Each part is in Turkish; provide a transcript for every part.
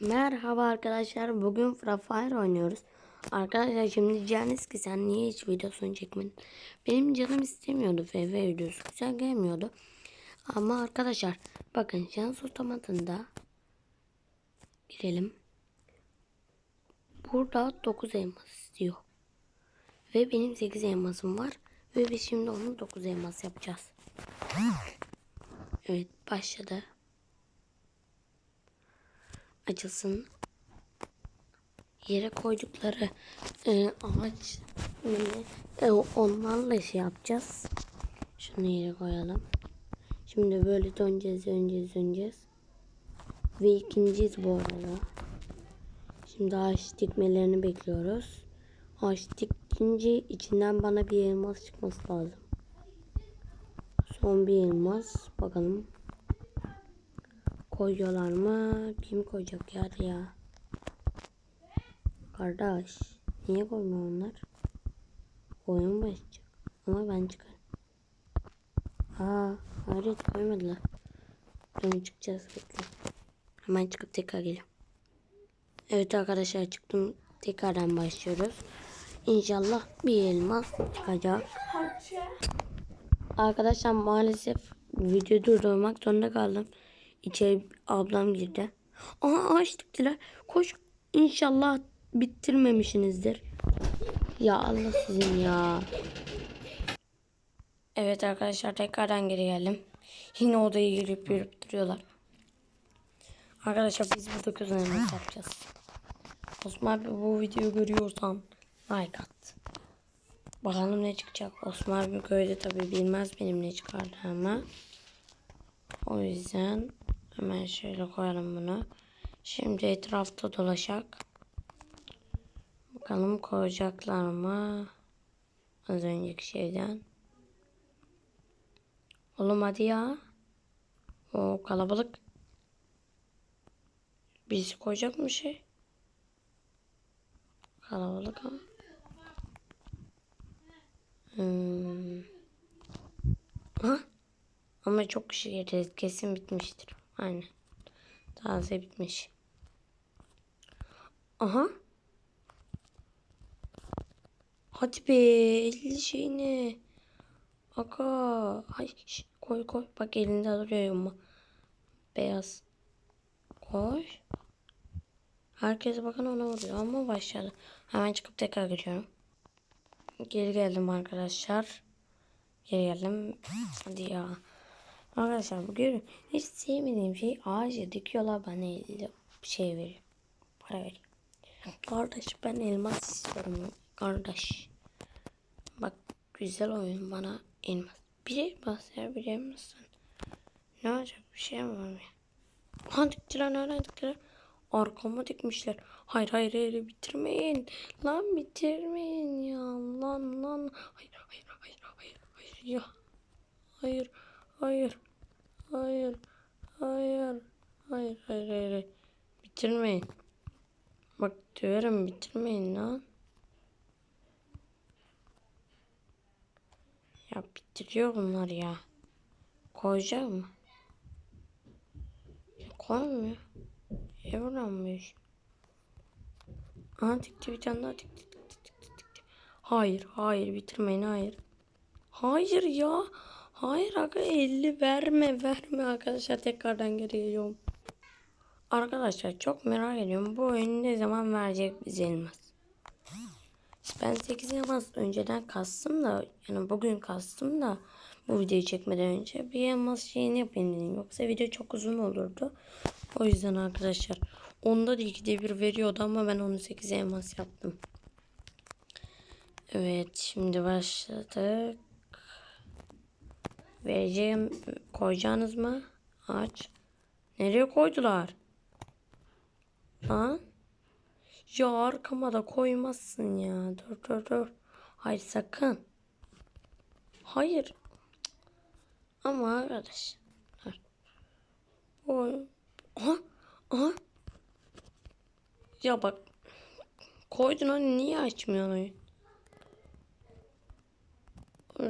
Merhaba arkadaşlar. Bugün Free Fire oynuyoruz. Arkadaşlar şimdi diyeceğiniz ki sen niye hiç videosunu çekmedin? Benim canım istemiyordu FV videosu. Güzel gelmiyordu. Ama arkadaşlar bakın şans otomatında girelim. Burada 9 elmas istiyor. Ve benim 8 elmasım var. Ve biz şimdi onu 9 elmas yapacağız. Evet başladı. Açılsın. Yere koydukları e, ağaç e, onlarla şey yapacağız. Şunu yere koyalım. Şimdi böyle döneceğiz, döneceğiz, döneceğiz. Ve ikinciyiz bu arada. Şimdi ağaç dikmelerini bekliyoruz. Ağaç dikince içinden bana bir elmas çıkması lazım. Son bir elmas. Bakalım. Koyuyorlar mı? Kim koyacak ya ya? Kardeş. Niye koymuyor onlar? Oyun başlayacak. Ama ben çıkarım. Aa, hayret koymadılar. Dön çıkacağız bekle. Hemen çıkıp tekrar geliyorum. Evet arkadaşlar çıktım. Tekrardan başlıyoruz. İnşallah bir elma çıkacak. Arkadaşlar maalesef video durdurmak zorunda kaldım. İçeri ablam girdi. Aa ağaç diktiler. Koş. İnşallah bitirmemişsinizdir. Ya Allah sizin ya. Evet arkadaşlar tekrardan geri geldim. Yine odaya girip yürüp duruyorlar. Arkadaşlar biz burada kuzenimiz yapacağız. Osman abi bu videoyu görüyorsan like at. Bakalım ne çıkacak. Osman abi köyde tabi bilmez benim ne çıkardığımı. O yüzden hemen şöyle koyalım bunu. Şimdi etrafta dolaşak. Bakalım koyacaklar mı? Az önceki şeyden. Oğlum hadi ya. O kalabalık. Birisi koyacak mı şey? Kalabalık ama. Hmm. Ha? Ama çok kişi geldi. Kesin bitmiştir. Aynen. Taze bitmiş. Aha. Hadi be. 50 şey ne? Aga. Ay, şş, koy koy. Bak elinde duruyor yumma. Beyaz. Koy. Herkes bakın ona vuruyor ama başladı. Hemen çıkıp tekrar geliyorum. Geri geldim arkadaşlar. Geri geldim. Hadi ya. Arkadaşlar bugün hiç sevmediğim şey ağaca dikiyorlar bana şey veriyor. Para veriyor. Kardeş ben elmas istiyorum. Kardeş. Bak güzel oyun bana elmas. Bir elmas ya bir. Ne olacak bir şey mi var ya? Ha diktiler nereden diktiler? Arkama dikmişler. Hayır hayır hayır bitirmeyin. Lan bitirmeyin ya. Lan lan. Hayır hayır hayır hayır hayır ya. Hayır hayır hayır hayır hayır hayır hayır. Bitirmeyin. Bak diyorum bitirmeyin lan. Ya bitiriyor bunlar ya. Koyacak mı? Ya koymuyor. Evlenmiş. Aha dikti bir tane daha dikti. dikti, dikti, dikti. Hayır hayır bitirmeyin hayır. Hayır ya. Hayır aga 50 verme verme arkadaşlar tekrardan geliyorum. Arkadaşlar çok merak ediyorum bu oyunu ne zaman verecek bize elmas. Ben 8 elmas önceden kastım da yani bugün kastım da bu videoyu çekmeden önce bir elmas şeyini yapayım. Yoksa video çok uzun olurdu. O yüzden arkadaşlar onda da ikide bir veriyordu ama ben onu 8 elmas yaptım. Evet şimdi başladık. Vereceğim koyacağınız mı? Aç. Nereye koydular? Lan? Ya arkama da koymazsın ya. Dur dur dur. Hayır sakın. Hayır. Ama arkadaş. Oy. Aha. Aha. Ya bak. Koydun onu niye açmıyorsun oyun?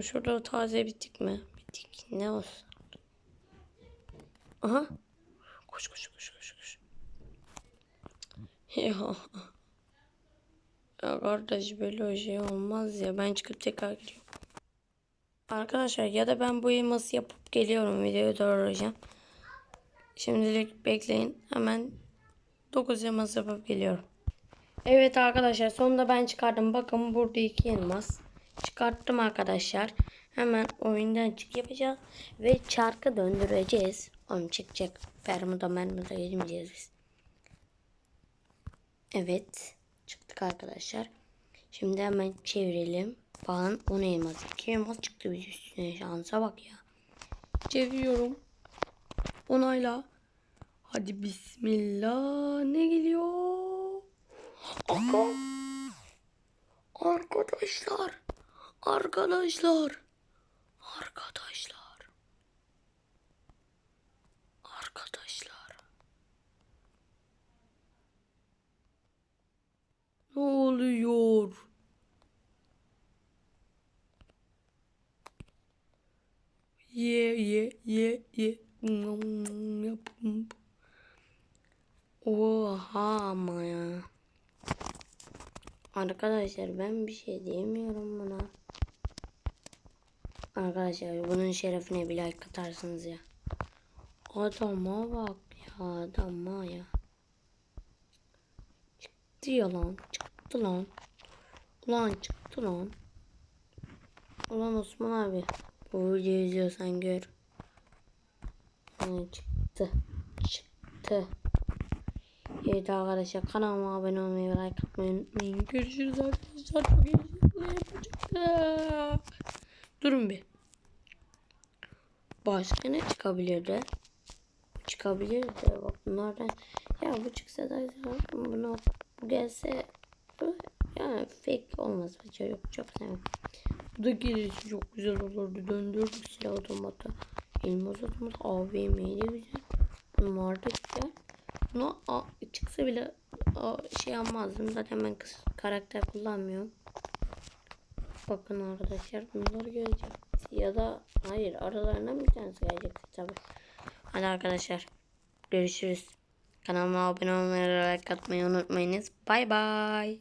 Şurada taze bitik mi? Ne olsun? Aha. Koş koş koş koş koş. Ya. Ya kardeş böyle şey olmaz ya. Ben çıkıp tekrar geliyorum. Arkadaşlar ya da ben bu elması yapıp geliyorum. Videoyu durduracağım. Şimdilik bekleyin. Hemen 9 elmas yapıp geliyorum. Evet arkadaşlar sonunda ben çıkardım. Bakın burada iki elmas. Çıkarttım arkadaşlar. Hemen oyundan çık yapacağız. Ve çarkı döndüreceğiz. Oğlum çıkacak. Fermuda mermuda girmeyeceğiz biz. Evet. Çıktık arkadaşlar. Şimdi hemen çevirelim. Bakın 10 elmas. 2 elmas çıktı biz üstüne. Şansa bak ya. Çeviriyorum. Onayla. Hadi bismillah. Ne geliyor? Arkadaşlar. Arkadaşlar. Arkadaşlar. Arkadaşlar. Ne oluyor? Ye ye ye ye. Oha ama ya. Arkadaşlar ben bir şey diyemiyorum buna. Arkadaşlar bunun şerefine bir like atarsınız ya. Adama bak ya adama ya. Çıktı ya lan. Çıktı lan. Ulan çıktı lan. Ulan Osman abi. Bu videoyu izliyorsan gör. Çıktı. Çıktı. Evet arkadaşlar kanalıma abone olmayı ve like atmayı unutmayın. Görüşürüz arkadaşlar. Çok heyecanlı yapacaklar. Durun bir. Başka ne çıkabilirdi? Çıkabilirdi. Bak bunlardan. Ya bu çıksa da bunu bu gelse yani fake olmaz. Bence yok çok sevmem. Bu da gelirse çok güzel olurdu. Döndürdük silah otomatı. Elmas otomatı AVM'yi de güzel. Bunlar da güzel. Buna a, çıksa bile a, şey yapmazdım. Zaten ben kız, karakter kullanmıyorum. Bakın arkadaşlar bunlar gelecek. Ya da hayır aralarından bir tanesi gelecek tabi. Hadi arkadaşlar görüşürüz. Kanalıma abone olmayı like atmayı unutmayınız. Bay bay.